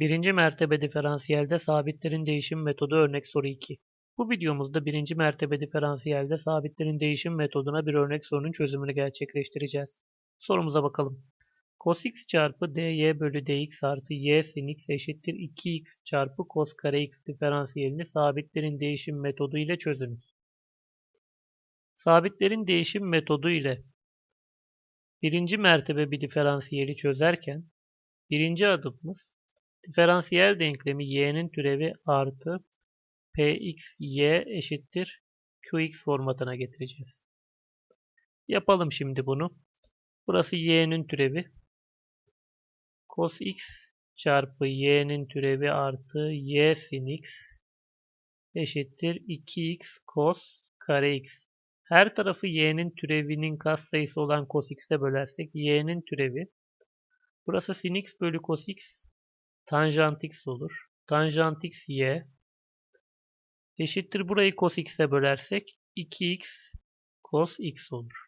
Birinci mertebe diferansiyelde sabitlerin değişim metodu örnek soru 2. Bu videomuzda birinci mertebe diferansiyelde sabitlerin değişim metoduna bir örnek sorunun çözümünü gerçekleştireceğiz. Sorumuza bakalım. Cos x çarpı dy bölü dx artı y sin x eşittir 2x çarpı cos kare x diferansiyelini sabitlerin değişim metodu ile çözünüz. Sabitlerin değişim metodu ile birinci mertebe bir diferansiyeli çözerken birinci adımımız diferansiyel denklemi y'nin türevi artı px y eşittir qx formatına getireceğiz. Yapalım şimdi bunu. Burası y'nin türevi. Cos x çarpı y'nin türevi artı y sin x eşittir 2x cos kare x. Her tarafı y'nin türevinin katsayısı olan cos x'e bölersek y'nin türevi. Burası sin x bölü cos x tanjant x olur. Tanjant x y eşittir burayı cos x'e bölersek 2x cos x olur.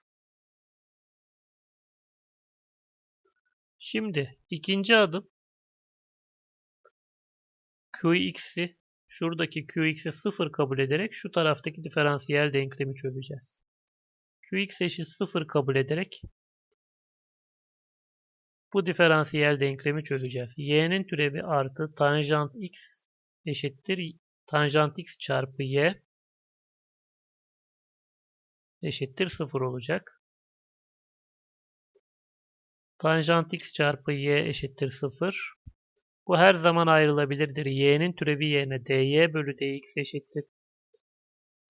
Şimdi ikinci adım Qx'i şuradaki Qx'i 0 kabul ederek şu taraftaki diferansiyel denklemi çözeceğiz. Qx eşit 0 kabul ederek bu diferansiyel denklemi çözeceğiz. y'nin türevi artı tanjant x eşittir tanjant x çarpı y eşittir 0 olacak. Tanjant x çarpı y eşittir 0. Bu her zaman ayrılabilirdir. y'nin türevi yerine dy bölü dx eşittir.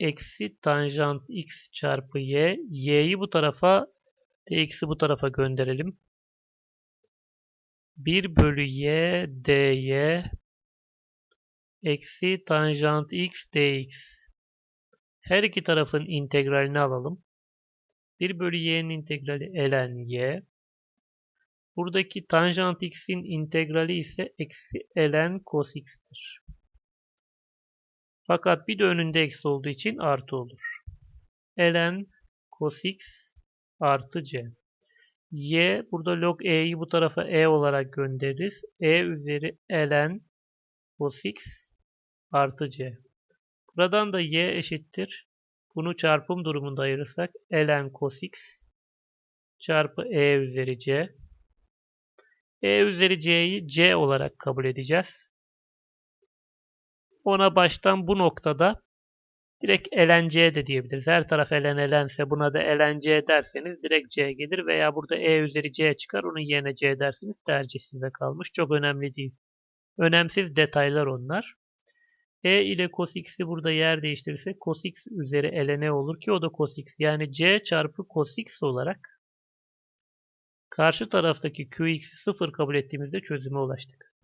Eksi tanjant x çarpı y. y'yi bu tarafa dx'i bu tarafa gönderelim. 1 bölü y dy eksi tanjant x dx. Her iki tarafın integralini alalım. 1 bölü y'nin integrali ln y. Buradaki tanjant x'in integrali ise eksi ln cos x'tir. Fakat bir de önünde eksi olduğu için artı olur. ln cos x artı c. y burada log e'yi bu tarafa e olarak göndeririz. e üzeri ln cos x artı c. Buradan da y eşittir. Bunu çarpım durumunda ayırırsak ln cos x çarpı e üzeri c. E üzeri c'yi c olarak kabul edeceğiz. Ona baştan bu noktada direkt ln c de diyebiliriz. Her taraf lnse buna da ln c derseniz direkt c gelir veya burada e üzeri c çıkar onun yerine c dersiniz tercih size kalmış. Çok önemli değil. Önemsiz detaylar onlar. E ile cos x'i burada yer değiştirirsek cos x üzeri ln olur ki o da cos x. Yani c çarpı cos x olarak Karşı taraftaki Qx'i 0 kabul ettiğimizde çözüme ulaştık.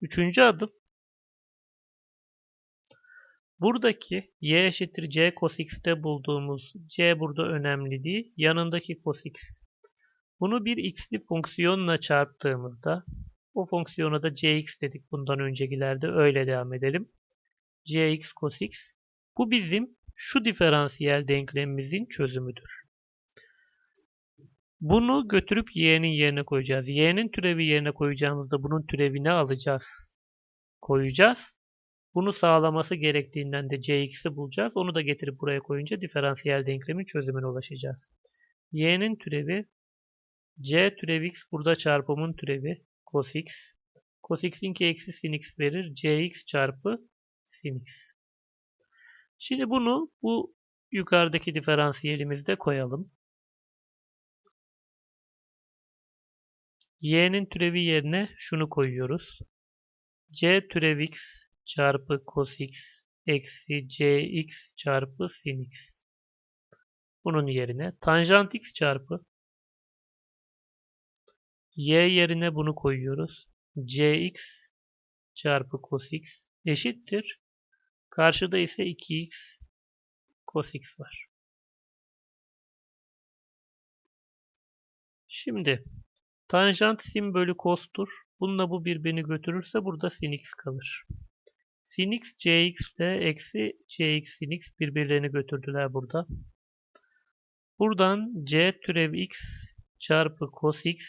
Üçüncü adım. Buradaki y eşittir c cos x'te bulduğumuz c burada önemli değil. Yanındaki cos x. Bunu bir x'li fonksiyonla çarptığımızda o fonksiyona da cx dedik bundan öncekilerde öyle devam edelim. cx cos x. Bu bizim şu diferansiyel denklemimizin çözümüdür. Bunu götürüp y'nin yerine koyacağız. y'nin türevi yerine koyacağımızda bunun türevini alacağız. Koyacağız. Bunu sağlaması gerektiğinden de cx'i bulacağız. Onu da getirip buraya koyunca diferansiyel denklemin çözümüne ulaşacağız. y'nin türevi c türev x burada çarpımın türevi cos x. Cos x'inki eksi sin x verir. cx çarpı sin x. Şimdi bunu bu yukarıdaki diferansiyelimizde koyalım. y'nin türevi yerine şunu koyuyoruz. c türev x çarpı cos x eksi cx çarpı sin x. Bunun yerine tanjant x çarpı y yerine bunu koyuyoruz. cx çarpı cos x eşittir. Karşıda ise 2x cos x var. Şimdi Tanjant sin bölü cos'tur. Bununla bu birbirini götürürse burada sin x kalır. Sin x cx ile eksi cx sin x birbirlerini götürdüler burada. Buradan c türev x çarpı cos x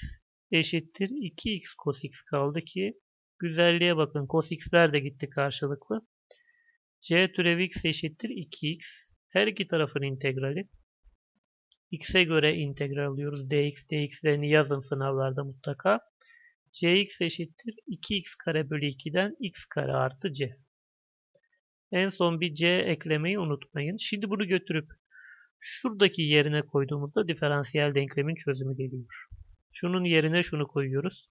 eşittir 2x cos x kaldı ki Güzelliğe bakın. Cos x'ler de gitti karşılıklı. c türevi x eşittir 2x. Her iki tarafın integrali. x'e göre integral alıyoruz. dx, dx'lerini yazın sınavlarda mutlaka. cx eşittir 2x kare bölü 2'den x kare artı c. En son bir c eklemeyi unutmayın. Şimdi bunu götürüp şuradaki yerine koyduğumuzda diferansiyel denklemin çözümü geliyor. Şunun yerine şunu koyuyoruz.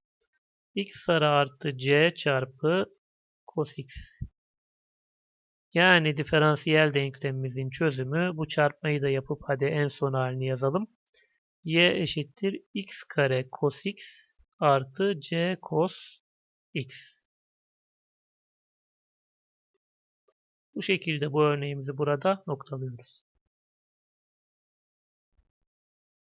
x kare artı c çarpı cos x. Yani diferansiyel denklemimizin çözümü bu çarpmayı da yapıp hadi en son halini yazalım. y eşittir x kare cos x artı c cos x. Bu şekilde bu örneğimizi burada noktalıyoruz.